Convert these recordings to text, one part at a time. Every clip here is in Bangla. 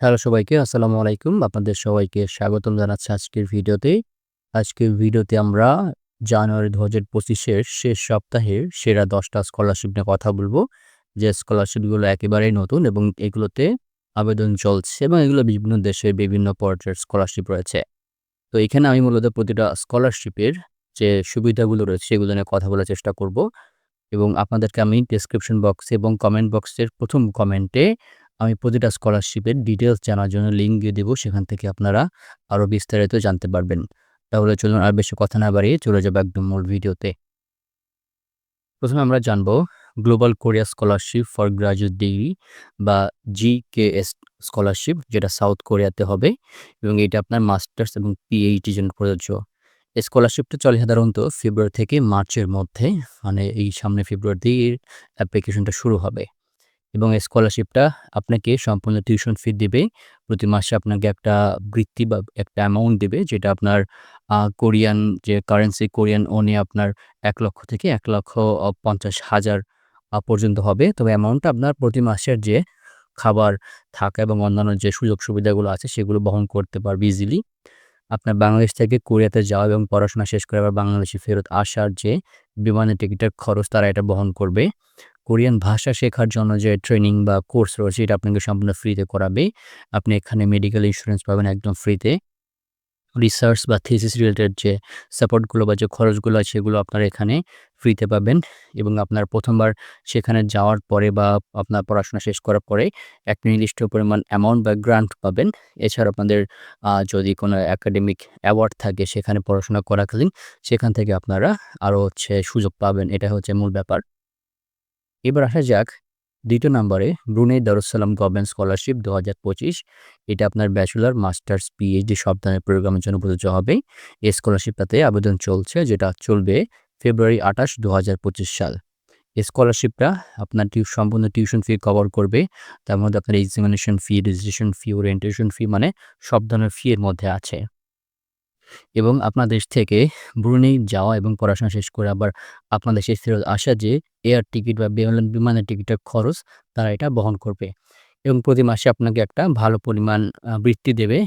হ্যালো সবাইকে, আসসালামু আলাইকুম। আপনাদের সবাইকে স্বাগতম জানাচ্ছি আজকের ভিডিওতে। আজকের ভিডিওতে আমরা জানুয়ারি দু হাজার পঁচিশের শেষ সপ্তাহের সেরা দশটা স্কলারশিপ নিয়ে কথা বলব। যে স্কলারশিপগুলো একেবারেই নতুন এবং এগুলোতে আবেদন চলছে এবং এগুলো বিভিন্ন দেশে বিভিন্ন পর্যায়ের স্কলারশিপ রয়েছে। তো এখানে আমি মূলত প্রতিটা স্কলারশিপের যে সুবিধাগুলো রয়েছে সেগুলো নিয়ে কথা বলার চেষ্টা করব এবং আপনাদেরকে আমি ডেসক্রিপশন বক্সে এবং কমেন্ট বক্সের প্রথম কমেন্টে আমি প্রতিটা স্কলারশিপের ডিটেলস জানার জন্য লিঙ্ক দিয়ে দেব। সেখান থেকে আপনারা আরও বিস্তারিত জানতে পারবেন। তাহলে চলুন আর বেশি কথা না বাড়িয়ে চলে যাব একদম মূল ভিডিওতে। প্রথমে আমরা জানব global Korea scholarship for graduate degree বা জিকেএস স্কলারশিপ যেটা সাউথ কোরিয়াতে হবে এবং এটা আপনার মাস্টার্স এবং পিএইচডির জন্য প্রযোজ্য। এই স্কলারশিপটা চলে সাধারণত ফেব্রুয়ারি থেকে মার্চের মধ্যে মানে এই সামনে ফেব্রুয়ারিতেই এর অ্যাপ্লিকেশনটা শুরু হবে এবং এই স্কলারশিপটা আপনাকে সম্পূর্ণ টিউশন ফি দেবে প্রতি মাসে আপনাকে একটা বৃত্তি বা একটা অ্যামাউন্ট দেবে যেটা আপনার কোরিয়ান যে কারেন্সি কোরিয়ান ওনে আপনার ১,০০,০০০ থেকে এক লক্ষ পঞ্চাশ হাজার পর্যন্ত হবে। তবে অ্যামাউন্টটা আপনার প্রতি মাসের যে খাবার, থাকা এবং অন্যান্য যে সুযোগ সুবিধাগুলো আছে সেগুলো বহন করতে পারবে ইজিলি। আপনার বাংলাদেশ থেকে কোরিয়াতে যাওয়া এবং পড়াশোনা শেষ করে আবার বাংলাদেশে ফেরত আসার যে বিমানের টিকিটের খরচ তারা এটা বহন করবে। কোরিয়ান ভাষা শেখার জন্য যে ট্রেনিং বা কোর্স রয়েছে, এটা আপনাকে সম্পূর্ণ ফ্রিতে করাবে। আপনি এখানে মেডিকেল ইন্স্যুরেন্স পাবেন একদম ফ্রিতে। রিসার্চ বা থিসিস রিলেটেড যে সাপোর্টগুলো বা যে খরচগুলো আছে, সেগুলো আপনারা এখানে ফ্রিতে পাবেন এবং আপনার প্রথমবার সেখানে যাওয়ার পরে বা আপনার পড়াশোনা শেষ করার পরে একটা নির্দিষ্ট পরিমাণ অ্যামাউন্ট বা গ্রান্ট পাবেন। এছাড়া আপনাদের যদি কোনো একাডেমিক অ্যাওয়ার্ড থাকে, সেখানে পড়াশোনা করাকালীন, সেখান থেকে আপনারা আরও হচ্ছে সুযোগ পাবেন। এটা হচ্ছে মূল ব্যাপার। এবার আসা যাক দ্বিতীয় নম্বরে Brunei Darus Salam government scholarship ২০২৫ এটা আপনার ব্যাচেলর, মাস্টার্স, পিএইচডি সব ধরনের প্রোগ্রামের জন্য প্রযোজ্য হবে। এই স্কলারশিপটাতে আবেদন চলছে যেটা চলবে ফেব্রুয়ারি ২৮, ২০২৫ সাল। এই স্কলারশিপটা আপনার টিউ সম্পূর্ণ টিউশন ফি কভার করবে। তার মধ্যে আপনার examination fee, registration fee, orientation fee মানে সব ধরনের ফি এর মধ্যে আছে। এবং আপনার দেশ থেকে ব্রুনেই যাওয়া এবং পড়াশোনা শেষ করে আবার আপনার দেশে ফেরত আসা যে এয়ার টিকিট বা বিমান বিমানের টিকিটের খরচ তারা এটা বহন করবে এবং প্রতি মাসে আপনাকে একটা ভালো পরিমাণ বৃত্তি দেবে।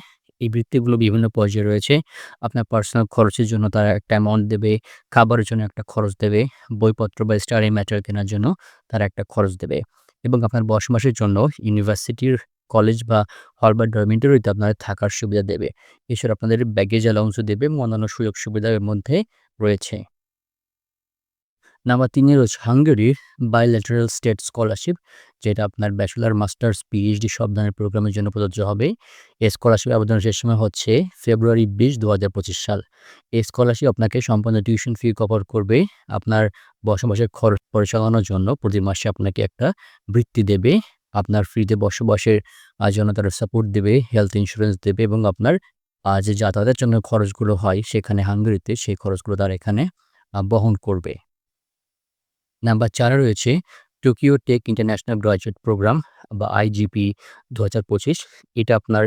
এই বৃত্তিগুলো বিভিন্ন পর্যায়ে রয়েছে। আপনার পার্সোনাল খরচের জন্য তারা একটা অ্যামাউন্ট দেবে, খাবারের জন্য একটা খরচ দেবে, বইপত্র বা স্টাডি ম্যাটেরিয়াল কেনার জন্য তারা একটা খরচ দেবে এবং আপনার বসবাসের জন্য ইউনিভার্সিটির কলেজ বা হল বা ডরমিটরিতে আপনাদের থাকার সুবিধা দেবে। এছাড়া আপনাদের ব্যাগেজ অ্যালাউন্সও দেবে এবং অন্যান্য সুযোগ সুবিধা এর মধ্যে রয়েছে। নাম্বার ৩ এ রয়েছে হাঙ্গেরির বাইল্যাটারাল স্টেট স্কলারশিপ যেটা আপনার ব্যাচেলার মাস্টার্স, পিএইচডি সব ধরনের প্রোগ্রামের জন্য প্রযোজ্য হবে। এই স্কলারশিপ আবেদনের শেষ সময় হচ্ছে ফেব্রুয়ারি ২০, ২০২৫ সাল। এই স্কলারশিপ আপনাকে সম্পূর্ণ টিউশন ফি কভার করবে। আপনার বসবাসের খরচ পরিচালনার জন্য প্রতি মাসে আপনাকে একটা বৃত্তি দেবে। আপনার ফ্রিতে বসবাসের জন্য তারা সাপোর্ট দেবে, হেলথ ইন্স্যুরেন্স দেবে এবং আপনার যে যাতায়াতের জন্য খরচগুলো হয় সেখানে হাঙ্গেরিতে সেই খরচগুলো তারা এখানে বহন করবে। নাম্বার ৪ এ রয়েছে Tokyo tech international graduate program বা আইজিপি ২০২৫ এটা আপনার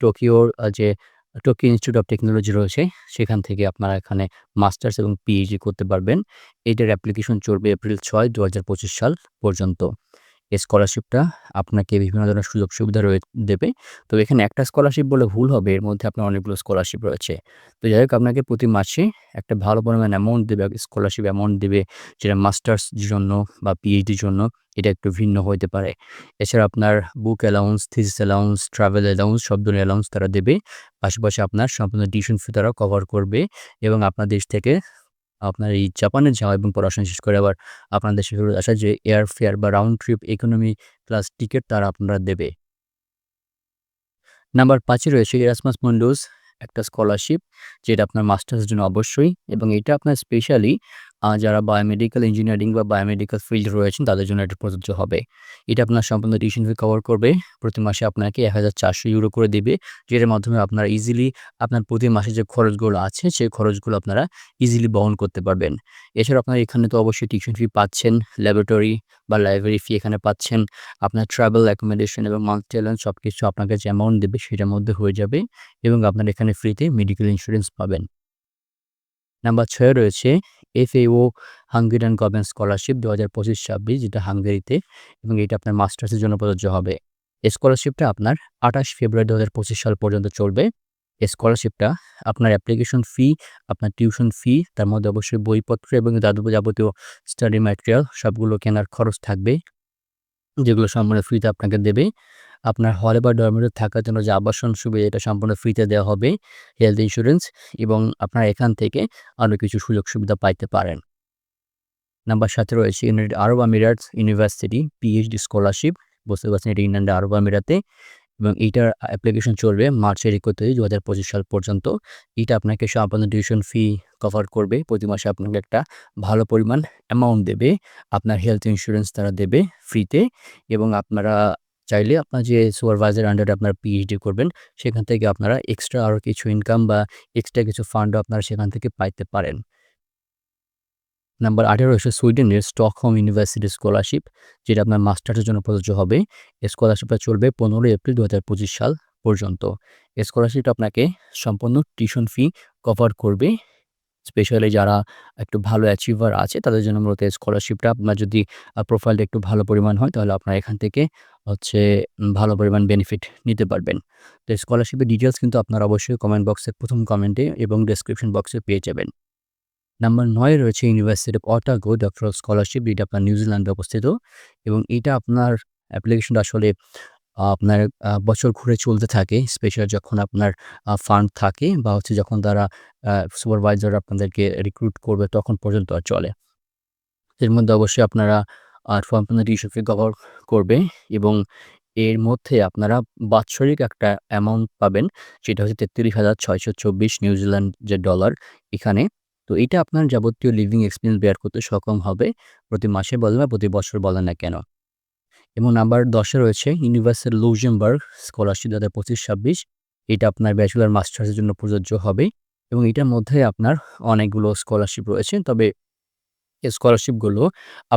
টোকিওর যে টোকিও ইনস্টিটিউট অফ টেকনোলজি রয়েছে সেখান থেকে আপনারা এখানে মাস্টার্স এবং পিএইচডি করতে পারবেন। এটার অ্যাপ্লিকেশন চলবে এপ্রিল ৬, ২০২৫ সাল পর্যন্ত। এই স্কলারশিপটা আপনাকে বিভিন্ন ধরনের সুযোগ সুবিধা রয়ে দেবে। তো এখানে একটা স্কলারশিপ বলে ভুল হবে। এর মধ্যে আপনার অনেকগুলো স্কলারশিপ রয়েছে। তো যাই হোক আপনাকে প্রতি মাসে একটা ভালো পরিমাণ অ্যামাউন্ট দেবে, স্কলারশিপ অ্যামাউন্ট দেবে যেটা মাস্টার্স জন্য বা পিএইচডির জন্য এটা একটু ভিন্ন হইতে পারে। এছাড়া আপনার book allowance, thesis allowance, travel allowance সব ধরনের অ্যালাউন্স তারা দেবে। পাশাপাশি আপনার সম্পূর্ণ টিউশন ফি তারা কভার করবে এবং আপনার দেশ থেকে আপনার এই জাপানে যাওয়া এবং পড়াশোনা শেষ করে আবার আপনার দেশে ফেরত আসা যে এয়ার ফেয়ার বা round trip economy plus ticket তারা আপনারা দেবে। নাম্বার ৫ এ রয়েছে এরাসমাস মন্ডোজ একটা স্কলারশিপ যেটা আপনার মাস্টার্সের জন্য অবশ্যই এবং এটা আপনার স্পেশালি যারা বায়োমেডিক্যাল ইঞ্জিনিয়ারিং বা বায়োমেডিক্যাল ফিল্ড রয়েছেন তাদের জন্য এটা প্রযোজ্য হবে। এটা আপনার সম্পূর্ণ টিউশন ফি কভার করবে। প্রতি মাসে আপনাকে ১,৪০০ ইউরো করে দেবে যেটার মাধ্যমে আপনারা ইজিলি আপনার প্রতি মাসে যে খরচগুলো আছে সেই খরচগুলো আপনারা ইজিলি বহন করতে পারবেন। এছাড়া আপনারা এখানে তো অবশ্যই টিউশন ফি পাচ্ছেন, ল্যাবরেটরি বা লাইব্রেরি ফি এখানে পাচ্ছেন। আপনার ট্রাভেল অ্যাকোমোডেশন এবং মান্থলি সব কিছু আপনাকে যে অ্যামাউন্ট দেবে সেটার মধ্যে হয়ে যাবে এবং আপনারা এখানে ফ্রিতে মেডিকেল ইন্স্যুরেন্স পাবেন। নাম্বার ৬ এ রয়েছে এফএও হাঙ্গেরিয়ান গভর্নমেন্ট স্কলারশিপ ২০২৫-২৬ যেটা হাঙ্গেরিতে, এবং এটা আপনার মাস্টার্সের জন্য প্রযোজ্য হবে। স্কলারশিপটা আপনার আঠাশ ফেব্রুয়ারি দু হাজার পঁচিশ সাল পর্যন্ত চলবে স্কলারশিপটা আপনার অ্যাপ্লিকেশন ফি, আপনার টিউশন ফি, তার মধ্যে অবশ্যই বইপত্র এবং যাদব যাবতীয় স্টাডি ম্যাটেরিয়াল সবগুলো কেনার খরচ থাকবে, যেগুলো সম্পূর্ণ ফ্রিতে আপনাকে দেবে আপনার হলে বা ডরমেটরি থাকার জন্য যে আবাসন সুবিধা, এটা সম্পূর্ণ ফ্রিতে দেওয়া হবে হেলথ ইন্স্যুরেন্স এবং আপনার এখান থেকে আরও কিছু সুযোগ সুবিধা পাইতে পারেন। নাম্বার সাথে রয়েছে ইউনাইটেড আরব আমিরাত ইউনিভার্সিটি পিএইচডি স্কলারশিপ বুঝতে পারছেন এটি ইংল্যান্ডে আরব আমিরাতে এবং এইটার অ্যাপ্লিকেশন চলবে মার্চের একত্রিশ দু হাজার পঁচিশ সাল পর্যন্ত। এটা আপনাকে সম্পূর্ণ টিউশন ফি কভার করবে, প্রতি মাসে আপনাকে একটা ভালো পরিমাণ অ্যামাউন্ট দেবে, আপনার হেলথ ইন্স্যুরেন্স তারা দেবে ফ্রিতে এবং আপনারা চাইলে আপনার যে সুপারভাইজার আন্ডারে আপনারা পিএইচডি করবেন, সেখান থেকে আপনারা এক্সট্রা আরও কিছু ইনকাম বা এক্সট্রা কিছু ফান্ডও আপনারা সেখান থেকে পাইতে পারেন। নাম্বার আঠেরো রয়েছে সুইডেনের স্টকহোম ইউনিভার্সিটি স্কলারশিপ, যেটা আপনার মাস্টার্সের জন্য প্রযোজ্য হবে। স্কলারশিপটা চলবে পনেরোই এপ্রিল দু হাজার পঁচিশ সাল পর্যন্ত। স্কলারশিপটা আপনাকে সম্পূর্ণ টিউশন ফি কভার করবে। স্পেশালি যারা একটু ভালো অ্যাচিভার আছে, তাদের জন্য মূলত স্কলারশিপটা আপনার যদি প্রোফাইলটা একটু ভালো পরিমাণ হয়, তাহলে আপনার এখান থেকে হচ্ছে ভালো পরিমাণ বেনিফিট নিতে পারবেন। তো স্কলারশিপের ডিটেলস কিন্তু আপনারা অবশ্যই কমেন্ট বক্সের প্রথম কমেন্টে এবং ডেসক্রিপশন বক্সে পেয়ে যাবেন। নাম্বার নয় রয়েছে university of Otago doctoral scholarship যেটা আপনার নিউজিল্যান্ডে অবস্থিত এবং এটা আপনার অ্যাপ্লিকেশনটা আসলে আপনার বছর ঘুরে চলতে থাকে স্পেশাল যখন আপনার ফান্ড থাকে বা হচ্ছে যখন তারা সুপারভাইজার আপনাদেরকে রিক্রুট করবে তখন পর্যন্ত আর চলে। এর মধ্যে অবশ্যই আপনারা টিউশন ফি কভার করবে এবং এর মধ্যে আপনারা বাৎসরিক একটা অ্যামাউন্ট পাবেন সেটা হচ্ছে তেত্রিশ হাজার ছয়শো চব্বিশ নিউজিল্যান্ড যে ডলার এখানে। তো এটা আপনার যাবতীয় লিভিং এক্সপিরিয়েন্স বেয়ার করতে সক্ষম হবে, প্রতি মাসে বলেন বা প্রতি বছর বলেন না কেন। এবং নাম্বার দশে রয়েছে ইউনিভার্সাল লুজেমবার্গ স্কলারশিপ দু হাজার পঁচিশ ছাব্বিশ। এটা আপনার ব্যাচেলার মাস্টার্সের জন্য প্রযোজ্য হবে এবং এটার মধ্যে আপনার অনেকগুলো স্কলারশিপ রয়েছে। তবে এই স্কলারশিপগুলো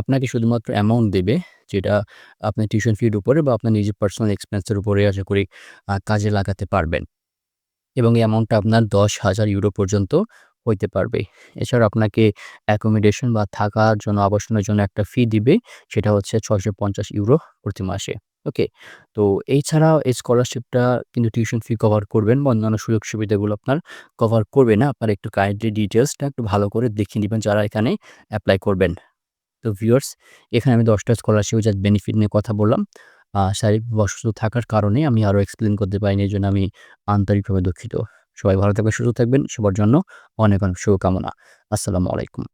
আপনাকে শুধুমাত্র অ্যামাউন্ট দেবে, যেটা আপনি টিউশন ফির উপরে বা আপনার নিজের পার্সোনাল এক্সপেন্সের উপরে আশা করি কাজে লাগাতে পারবেন। এবং এই অ্যামাউন্টটা আপনার দশ হাজার ইউরো পর্যন্ত হইতে পারবে। এছাড়া আপনাকে অ্যাকোমোডেশন বা থাকার জন্য, আবাসনের জন্য একটা ফি দিবে, সেটা হচ্ছে ছয়শো পঞ্চাশ ইউরো প্রতি মাসে। ওকে তো এছাড়া এই স্কলারশিপটা কিন্তু টিউশন ফি কভার করবেন বা অন্যান্য সুযোগ সুবিধাগুলো আপনার কভার করবে না। আপনার একটু কাইন্ডলি ডিটেলসটা একটু ভালো করে দেখিয়ে নেবেন যারা এখানে অ্যাপ্লাই করবেন। তো ভিউয়ার্স এখানে আমি দশটা স্কলারশিপ যার বেনিফিট নিয়ে কথা বললাম। শারীরিক অসুস্থ থাকার কারণে আমি আরও এক্সপ্লেন করতে পারিনি, এই জন্য আমি আন্তরিকভাবে দুঃখিত। সবাই ভালো থাকবেন সুস্থ থাকবেন। সবার জন্য অনেক অনেক শুভকামনা। আসসালামু আলাইকুম।